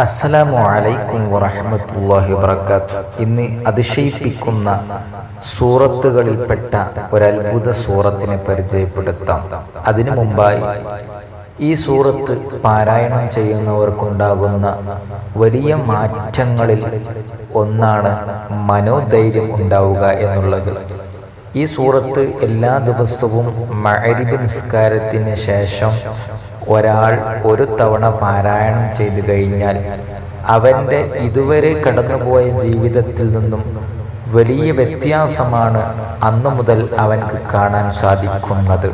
അസ്സലാമു അലൈക്കും വറഹമത്തല്ലാഹി വബർക്കാത്ത് ഇന്ന് അതിശയിപ്പിക്കുന്ന സൂറത്തുകളിൽപ്പെട്ട ഒരത്ഭുത സൂറത്തിനെ പരിചയപ്പെടുത്താം. അതിനു മുമ്പായി ഈ സൂറത്ത് പാരായണം ചെയ്യുന്നവർക്കുണ്ടാകുന്ന വലിയ മാറ്റങ്ങളിൽ ഒന്നാണ് മനോധൈര്യം ഉണ്ടാവുക എന്നുള്ളത്. ഈ സൂറത്ത് എല്ലാ ദിവസവും മഅരിബ് നിസ്കാരത്തിന് ശേഷം ഒരാൾ ഒരു തവണ പാരായണം ചെയ്തു കഴിഞ്ഞാൽ അവന്റെ ഇതുവരെ കടന്നുപോയ ജീവിതത്തിൽ നിന്നും വലിയ വ്യത്യാസമാണ് അന്നു മുതൽ അവൻക്ക് കാണാൻ സാധിക്കുന്നത്.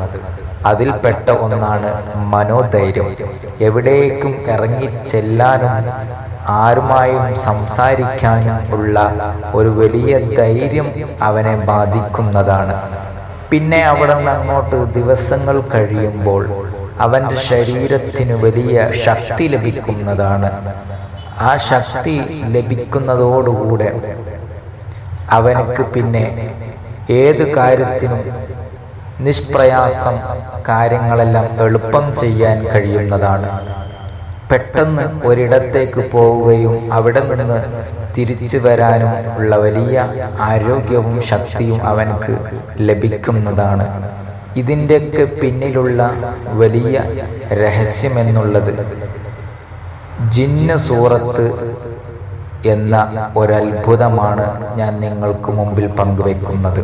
അതിൽപ്പെട്ട ഒന്നാണ് മനോധൈര്യം. എവിടേക്കും ഇറങ്ങി ചെല്ലാനും ആരുമായും സംസാരിക്കാനും ഉള്ള ഒരു വലിയ ധൈര്യം അവനെ ബാധിക്കുന്നതാണ്. പിന്നെ അവിടെ നിന്ന് അങ്ങോട്ട് ദിവസങ്ങൾ കഴിയുമ്പോൾ അവന്റെ ശരീരത്തിന് വലിയ ശക്തി ലഭിക്കുന്നതാണ്. ആ ശക്തി ലഭിക്കുന്നതോടുകൂടെ അവനക്ക് പിന്നെ ഏത് കാര്യത്തിനും നിഷ്പ്രയാസം കാര്യങ്ങളെല്ലാം എളുപ്പം ചെയ്യാൻ കഴിയുന്നതാണ്. പെട്ടെന്ന് ഒരിടത്തേക്ക് പോവുകയും അവിടെ നിന്ന് തിരിച്ചു വരാനും ഉള്ള വലിയ ആരോഗ്യവും ശക്തിയും അവനക്ക് ലഭിക്കുന്നതാണ്. ഇതിന്റെയൊക്കെ പിന്നിലുള്ള വലിയ രഹസ്യമെന്നുള്ളത് ജിന്ന സൂറത്ത് എന്ന ഒരത്ഭുതമാണ് ഞാൻ നിങ്ങൾക്ക് മുമ്പിൽ പങ്കുവെക്കുന്നത്.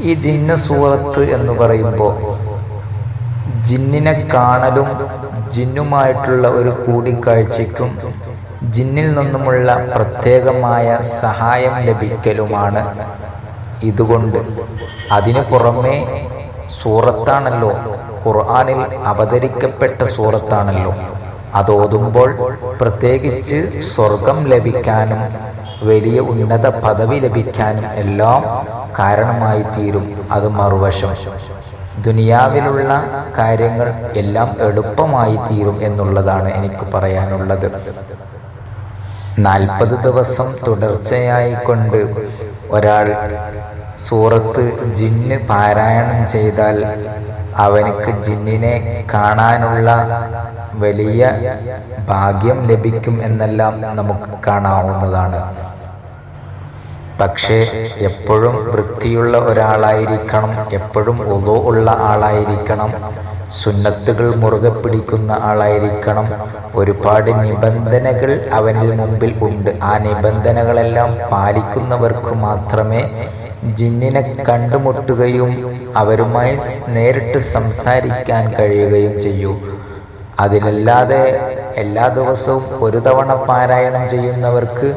ഈ ജിന്ന സൂറത്ത് എന്ന് പറയുമ്പോൾ ജിന്നിനെ കാണലും ജിന്നുമായിട്ടുള്ള ഒരു കൂടിക്കാഴ്ചയ്ക്കും ജിന്നിൽ നിന്നുമുള്ള പ്രത്യേകമായ സഹായം ലഭിക്കലുമാണ്. ഇതുകൊണ്ട് അതിനു പുറമേ സൂറത്താണല്ലോ. ഖുർആാനിൽ അവതരിക്കപ്പെട്ട സൂറത്താണല്ലോ. അതോതുമ്പോൾ പ്രത്യേകിച്ച് സ്വർഗം ലഭിക്കാനും വലിയ ഉന്നത പദവി ലഭിക്കാനും എല്ലാം കാരണമായി തീരും അത് മറുവശം. ദുനിയാവിലുള്ള കാര്യങ്ങൾ എല്ലാം എളുപ്പമായി തീരും എന്നുള്ളതാണ് എനിക്ക് പറയാനുള്ളത്. നാൽപ്പത് ദിവസം തുടർച്ചയായി കൊണ്ട് ഒരാൾ സൂറത്ത് ജിന്ന് പാരായണം ചെയ്താൽ അവനക്ക് ജിന്നിനെ കാണാനുള്ള വലിയ ഭാഗ്യം ലഭിക്കും എന്നെല്ലാം നമുക്ക് കാണാവുന്നതാണ്. പക്ഷേ എപ്പോഴും വൃത്തിയുള്ള ഒരാളായിരിക്കണം എപ്പോഴും ഒതോ ഉള്ള ആളായിരിക്കണം സുന്നത്തുകൾ മുറുകെ പിടിക്കുന്ന ആളായിരിക്കണം. ഒരുപാട് നിബന്ധനകൾ അവനിൽ മുമ്പിൽ ഉണ്ട്. ആ നിബന്ധനകളെല്ലാം പാലിക്കുന്നവർക്ക് മാത്രമേ ജിന്നിനെ കണ്ടുമുട്ടുകയും അവരുമായി നേരിട്ട് സംസാരിക്കാൻ കഴിയുകയും ചെയ്യൂ. അതിലല്ലാതെ എല്ലാ ദിവസവും ഒരു തവണ പാരായണം ചെയ്യുന്നവർക്ക്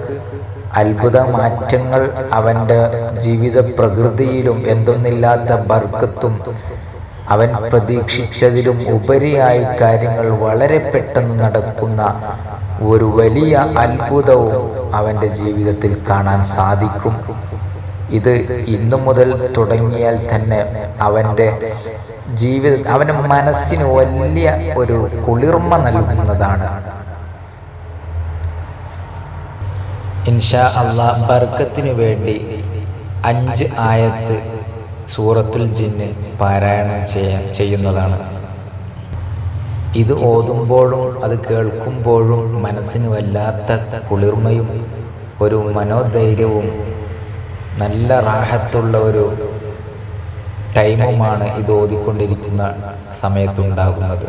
അത്ഭുത മാറ്റങ്ങൾ അവന്റെ ജീവിത പ്രകൃതിയിലും എന്തൊന്നില്ലാത്ത ബർക്കത്തും അവൻ പ്രതീക്ഷിച്ചതിലും ഉപരിയായി കാര്യങ്ങൾ വളരെ പെട്ടെന്ന് നടക്കുന്ന ഒരു വലിയ അത്ഭുതവും അവന്റെ ജീവിതത്തിൽ കാണാൻ സാധിക്കും. ഇത് ഇന്നു മുതൽ തുടങ്ങിയാൽ തന്നെ അവന്റെ ജീവിത അവന്റെ മനസ്സിന് വലിയ ഒരു കുളിർമ നൽകുന്നതാണ്. ഇൻഷാ അള്ളാ ബർക്കത്തിനു വേണ്ടി അഞ്ച് ആയത്ത് സൂറത്തുൽ ജിന്ന് പാരായണം ചെയ്യാൻ ചെയ്യുന്നതാണ്. ഇത് ഓതുമ്പോഴും അത് കേൾക്കുമ്പോഴും മനസ്സിന് വല്ലാത്ത കുളിർമയും ഒരു മനോധൈര്യവും നല്ല റാഹത്തുള്ള ഒരു ടൈമുമാണ് ഇത് ഓതിക്കൊണ്ടിരിക്കുന്ന സമയത്തുണ്ടാകുന്നത്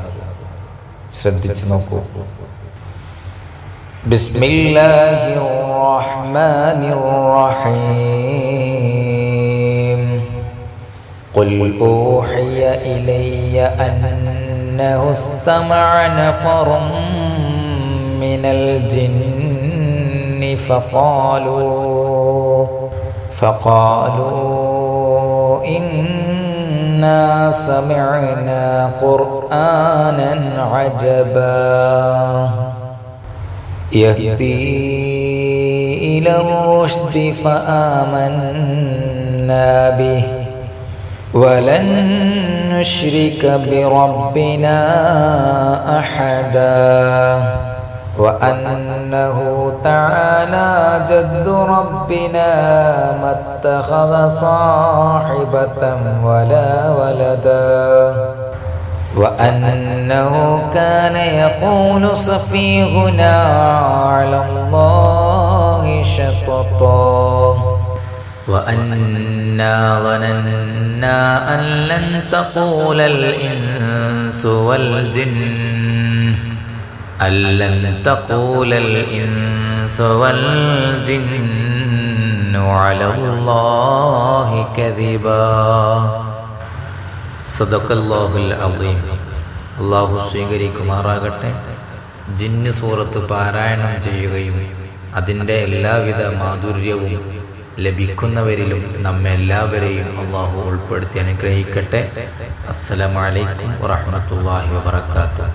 ശ്രദ്ധിച്ചു നോക്കൂ بسم الله الرحمن الرحيم قل أوحي إلي أنه استمع نفر من الجن فقالوا فقالوا إنا سمعنا قرآنا عجبا. يهدي إلى الرشد فآمنا به. ولن نشرك بربنا أحدا. وأنه تعالى جد ربنا ما اتخذ صاحبة ولا ولدا. وأنه كان يقول سفيهنا على الله شططا. وأنا ظننا أن لن تقول الإنس والجن. أن لن تقول الإنس والجن على الله كذبا സദക്കല്ലാഹുൽ അലീം അള്ളാഹു സ്വീകരിക്കുമാറാകട്ടെ ജിന്ന് സൂറത്ത് പാരായണം ചെയ്യുകയും അതിൻ്റെ എല്ലാവിധ മാധുര്യവും ലഭിക്കുന്നവരിലും നമ്മെ എല്ലാവരെയും അള്ളാഹു ഉൾപ്പെടുത്തി അനുഗ്രഹിക്കട്ടെ അസ്സലാമലൈക്കും വറഹമത്തല്ലാഹി വാത്തു